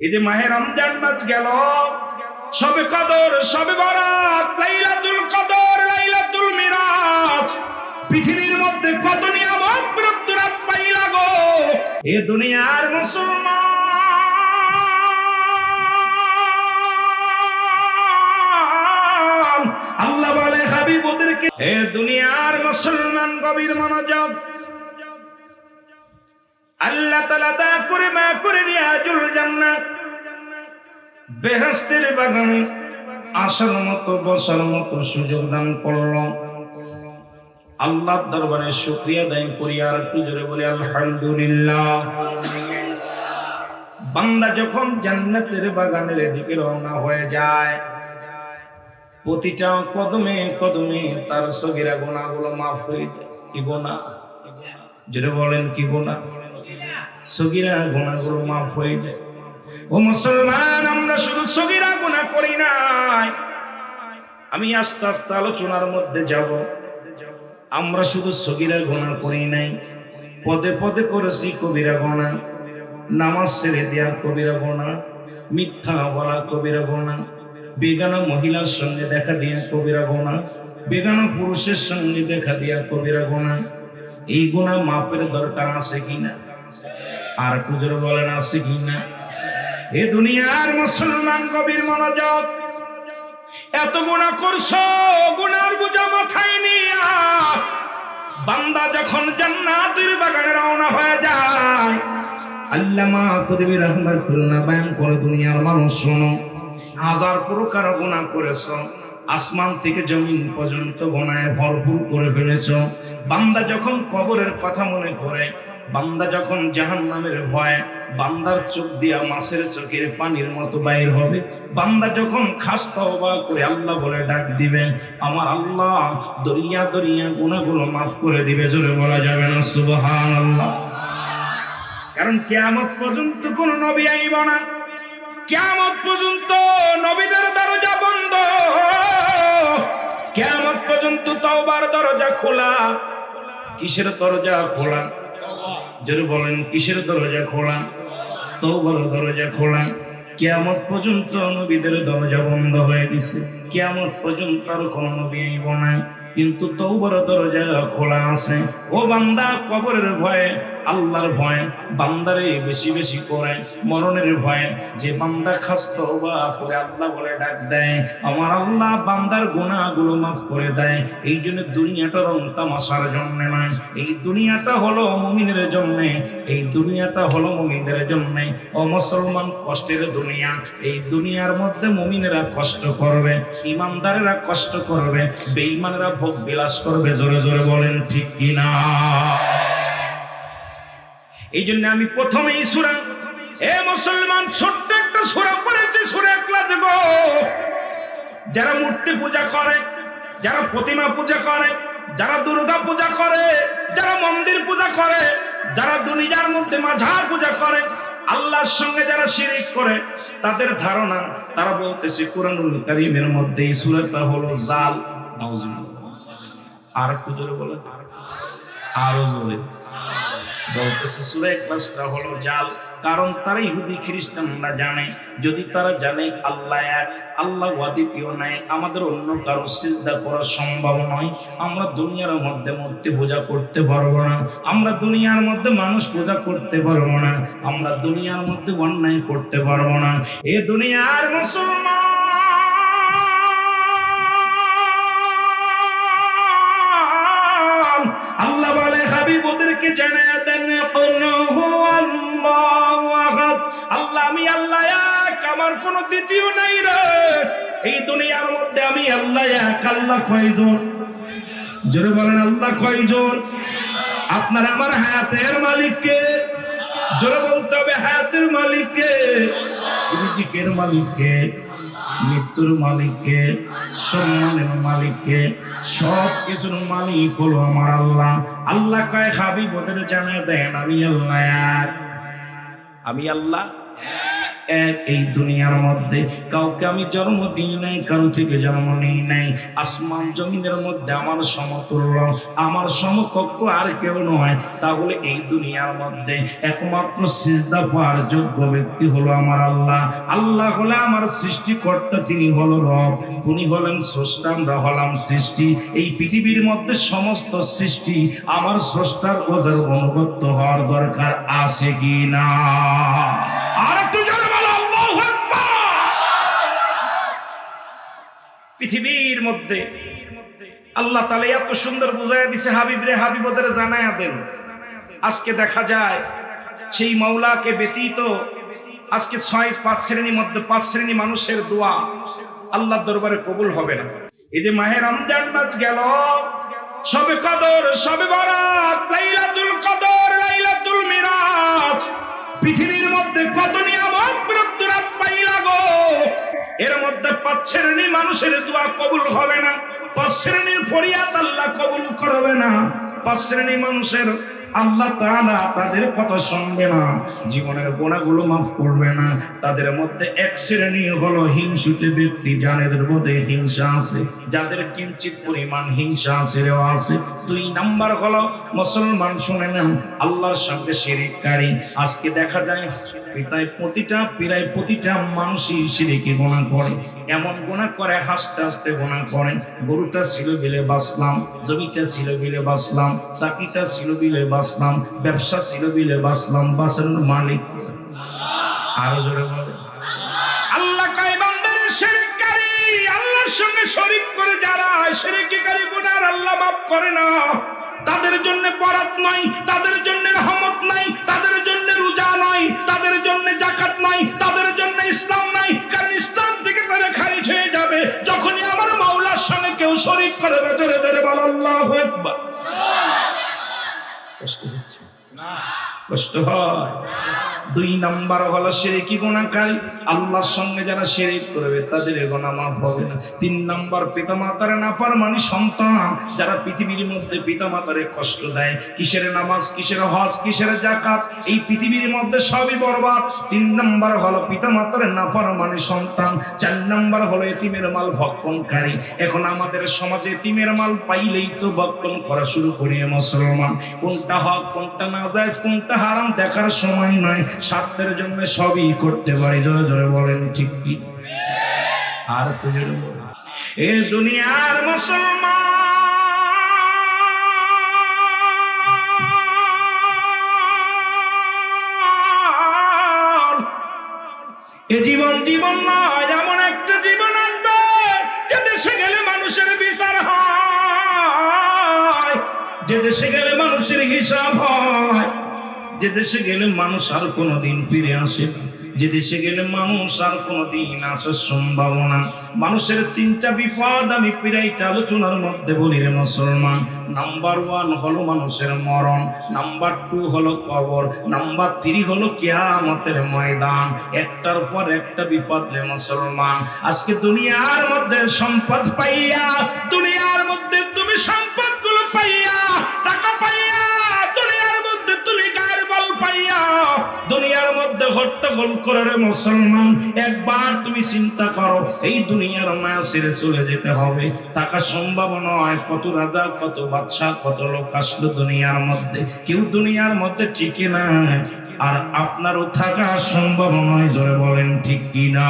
এই যে মাহে রমজান মাস গেল, সবে কদর, সবে বরাত, লাইলাতুল কদর, লাইলাতুল মিরাজ। পৃথিবীর মধ্যে কত নিয়ামত প্রাপ্তরাত পাইলা গো। এ দুনিয়ার মুসলমান। আল্লাহ বলে হাবিব ওদেরকে এ দুনিয়ার মুসলমান গভীর মনোযোগ। আল্লাহ দা করে মা করে রিয়াজুল জান্নাত। বেহেস্তের বাগানে আসার মতো, বসার মতো সুযোগ দান করল। আল্লাহ দরবারে শুক্রিয়া দায় করি আর পুজোরে বলি, আলহামদুলিল্লাহ। বান্দা যখন জান্নাতের বাগানের দিকে রওনা হয়ে যায়, প্রতিটা কদমে কদমে তার সগিরা গোনাগুলো মাফ হয়ে যায়। কি গোনা যেটা বলেন, কি গোনা সগিরা গোনাগুলো মাফ হয়ে যায়। ও মুসলমান, আমরা শুধু সগিরা গুণা করি নাই। আমি আস্তে আস্তে আলোচনার মধ্যে যাব। আমরা শুধু সগিরা গুণা করি নাই। পদে পদে করেছি কবিরা গোনা নামাজ ছেড়ে দেওয়া কবিরা গোনা মিথ্যা বলা কবিরা গোনা বেগানা মহিলার সঙ্গে দেখা দিয়া কবিরা গোনা বেগানা পুরুষের সঙ্গে দেখা দিয়া কবিরা গোনা এই গোনা মাপের দরকার আছে কিনা? আর পুজোর বলেন আছে কিনা এ দুনিয়ার মুসলমান কবির মনোযোগ। এত গুণা করছ, গুনার বুঝা মাথায় নিয়া। বান্দা যখন জান্নাতের বাগানে রওনা হয়ে যায়, আল্লামা কদিবি রহমাতুল্লাহ বয়ান করে, দুনিয়ার মানুষ শোনো, হাজার প্রকার গুণা করেছ, আসমান থেকে জমিন পর্যন্ত গোনায় ভরপুর করে ফেলেছ। বান্দা যখন কবরের কথা মনে করে বান্দা যখন জাহান নামের ভয়, বান্দার চোখ দিয়া মাছের চোখের পানির মতো বাইর হবে। বান্দা যখন খাস্তা অবা করে আল্লাহ বলে ডাক দিবেন, আমার আল্লাহ দরিয়া দরিয়া গুণাগুলো মাফ করে দিবে, জোরে বলা যাবে না সুবহান আল্লাহ কারণ কেয়ামত পর্যন্ত কোন নবী আইব না। কেয়ামত পর্যন্ত নবীদের দরজা বন্ধ। কেয়ামত পর্যন্ত তওবার দরজা খোলা। কিসের দরজা খোলা? যদি বলেন, কিসের দরজা খোলা? তওবার দরজা খোলা। কেয়ামত পর্যন্ত নবীদের দরজা বন্ধ হয়ে গেছে। কেয়ামত পর্যন্ত আর কোনো নবী আইব না। কিন্তু তৌবর দরজা খোলা আছে। ও বান্দা, কবরের ভয়ে আল্লাহর ভয় বান্দারে বেশি বেশি করে, মরণের ভয়ে। যে বান্দা খাস্ত বা করে আল্লাহ বলে ডাক দেয়, আমার আল্লাহ বান্দার গুণাগুলো মাফ করে দেয়। এই জন্য দুনিয়াটা রং তামাশার জন্য নয়, এই দুনিয়াটা হলো মুমিনের জন্য, এই দুনিয়াটা হলো মুমিনদের জন্য। ও মুসলমান, কষ্টের দুনিয়া, এই দুনিয়ার মধ্যে মুমিনেরা কষ্ট করবে, ইমানদারেরা কষ্ট করবে, বেঈমানেরা ভোগ বিলাস করবে, জোরে জোরে বলেন ঠিক কিনা? এই জন্য আমি প্রথমেই সুরা, এ মুসলমান, ছোট্ট একটা সুরা পড়েছি, সুরা একলা দেব যারা মূর্তি পূজা করে, যারা প্রতিমা পূজা করে, যারা দুর্গা পূজা করে, যারা মন্দির পূজা করে, যারা দুনিয়ার মধ্যে মাঝার পূজা করে, আল্লাহর সঙ্গে যারা শিরিক করে, তাদের ধারণা তারা বলতেছে, কোরআনুল কারীমের মধ্যে এই সূরাটা হলো জাল। আর একটু জোরে বলে আরও জোরে। বলতেছে হলো জাল। কারণ তারা ইহুদি খ্রিস্টানরা জানে। যদি তারা জানে, আল্লাহ এক, আল্লাহ অদ্বিতীয় নাই। আমাদের অন্য কারও চিন্তা করা সম্ভব নয়। আমরা দুনিয়ার মধ্যে মূর্তি পূজা করতে পারব না। আমরা দুনিয়ার মধ্যে মানুষ পূজা করতে পারব না। আমরা দুনিয়ার মধ্যে অন্যায় করতে পারব না। এ দুনিয়ার মুসলমান ওদেরকে জানায় দেন আল্লাহ আমি আল্লাহ এক, আমার কোনো দ্বিতীয় নাই রে। এই দুনিয়ার মধ্যে আমি আল্লাহ এক, আল্লাহ কয়জন? জোরে বলেন, আল্লাহ কয়জন? আপনার আমার হায়াতের মালিককে। জোরে বলতে হবে, হায়াতের মালিককে। রিজিকের মালিককে। মৃত্যুর মালিককে, সম্মানের মালিককে সব কিছুর মালিক হলো আমার আল্লাহ আল্লাহ কয় হাবি বোধের জানিয়ে দেন, আমি আল্লাহ। আমি আল্লাহ এই দুনিয়ার মধ্যে কাউকে আমি জন্ম দিই নাই, কারও থেকে জন্ম নিই নাই। আসমান জমিনের মধ্যে আমার সমতুল্য, আমার সমকক্ষ আর কেউ নয়। তাহলে এই দুনিয়ার মধ্যে একমাত্র সিজদা পাওয়ার যোগ্য ব্যক্তি হলো আমার আল্লাহ। আল্লাহ হলে আমার সৃষ্টিকর্তা, তিনি হলো রব। উনি হলেন স্রষ্টা, আমরা হলাম সৃষ্টি। এই পৃথিবীর মধ্যে সমস্ত সৃষ্টি আমার স্রষ্টার ওদের অনুগত্য হওয়ার দরকার আছে কি না আর একটু মধ্যে। আল্লাহ তাআলা এত সুন্দর বুঝায় দিছে, হাবিব রে, হাবিব ওদের জানায়া দেন। আজকে দেখা যায়, সেই মাওলাকে ব্যতীত আজকে ছয়, পাঁচ শ্রেণির মধ্যে পাঁচ শ্রেণি মানুষের দোয়া আল্লাহর দরবারে কবুল হবে না। এই যে মাহে রমজান মাস গেল, সবে কদর, সবে বরাত, লাইলাতুল কদর, লাইলাতুল মিরাজ, পৃথিবীর মধ্যে কত নিয়ামত এর মধ্যে পাঁচ শ্রেণি মানুষের দোয়া কবুল হবে না। পাঁচ শ্রেণির ফরিয়াদ আল্লাহ কবুল করবে না। পাঁচ শ্রেণি মানুষের আল্লাহ তাআলা তাদের কথা শুনবে না। জীবনের গোনাগুলো মাফ করবে না। তাদের মধ্যে এক শ্রেণি হলো হিংসুটে ব্যক্তি, যাদের মধ্যে হিংসা আছে, যাদের কিঞ্চিত পরিমাণ হিংসা আছে রেও আছে। দুই নাম্বার হলো মুসলমান, শুনে নেন, আল্লাহর সঙ্গে শিরিককারী আজকে দেখা যায় প্রায় প্রতিটা প্রায় প্রতিটা মানুষই সিঁড়িকে গোনা করে। এমন গোনা করে, হাসতে হাসতে গোনা করে। গরুটা ছিল বিলে বাসলাম জমিটা ছিল বিলে বাসলাম চাকরিটা ছিল বিলে বাসলাম ব্যবসা ছিল বিলে বাসলাম বাসানোর মালিক। আরও জোরে বলে আল্লাহ কাইবান্দারে শিরককারী, আল্লাহর সঙ্গে শরীক করে যারা শিরককারী গুনার আল্লাহ মাফ করে না। তাদের জন্য বরাত নাই, তাদের জন্য রহমত নাই, তাদের জন্য রোজা নাই, তাদের জন্য জাকাত নাই, তাদের জন্য ইসলাম নাই, কারণ ইসলাম থেকে তারা খারিজ হয়ে যাবে। যখনই আমার মাওলার সঙ্গে কেউ শরীক করে বেচারে ধরে বল, আল্লাহু আকবার। কষ্ট হচ্ছে। কষ্ট হয়। দুই নাম্বার হলো শিরিকি গুণাকারী আল্লাহর সঙ্গে যারা শিরিক করবে, তাদের গোনা মাফ হবে না। তিন নাম্বার পিতা মাতার নাফার মানে সন্তান। যারা পৃথিবীর মধ্যে পিতা মাতারে কষ্ট দেয়, কিসের নামাজ, কিসের হজ, কিসের জাকাত এই পৃথিবীর মধ্যে সবই বরবাদ। তিন নাম্বার হলো পিতা মাতার নাফার মানে সন্তান। চার নাম্বার হলো এতিমের মাল ভক্ষণকারী। এখন আমাদের সমাজে এতিমের মাল পাইলেই তো ভক্ষণ করা শুরু করি মুসলমান। কোনটা হক, কোনটা না কোনটা হারাম দেখার সময় নয় স্বার্থের জন্য সবই করতে পারি। জোরে জোরে বলেন, ঠিক কি? আর তুমি এ দুনিয়ার মুসলমান, এ জীবন জীবন নয় এমন একটা জীবন আসবে যে দেশে গেলে মানুষের বিচার হয়, যে দেশে গেলে মানুষের হিসাব হয়। যে দেশে গেলে মানুষ আর কোনোদিন ফিরে আসে না। যে দেশে গেলে মানুষ আর কোনোদিন আসার সম্ভাবনা। মানুষের তিনটা বিপদ, আমি পিরাইতে আলোচনার মধ্যে বলি রে মুসলমান। নাম্বার ওয়ান হলো মানুষের মরণ। নাম্বার টু হলো কবর। নাম্বার থ্রি হলো কেয়ামতের ময়দান। একটার পর একটা বিপদ রে মুসলমান। আজকে দুনিয়ার মধ্যে সম্পদ পাইয়া, দুনিয়ার মধ্যে তুমি সম্পদগুলো পাইয়া, টাকা পাইয়া, দুনিয়ার মধ্যে তুমি বল পাইয়া দুনিয়ার মধ্যে হট্টগোল মুসলমান, একবার তুমি চিন্তা করো, এই দুনিয়ার মায়া চলে যেতে হবে। টাকা সম্ভব নয়, কত রাজা, কত বাদশা কত লোক আসলো দুনিয়ার মধ্যে। কেউ দুনিয়ার মধ্যে টিকে না। আর আপনারও থাকা সম্ভব নয়, জোরে বলেন ঠিক কিনা?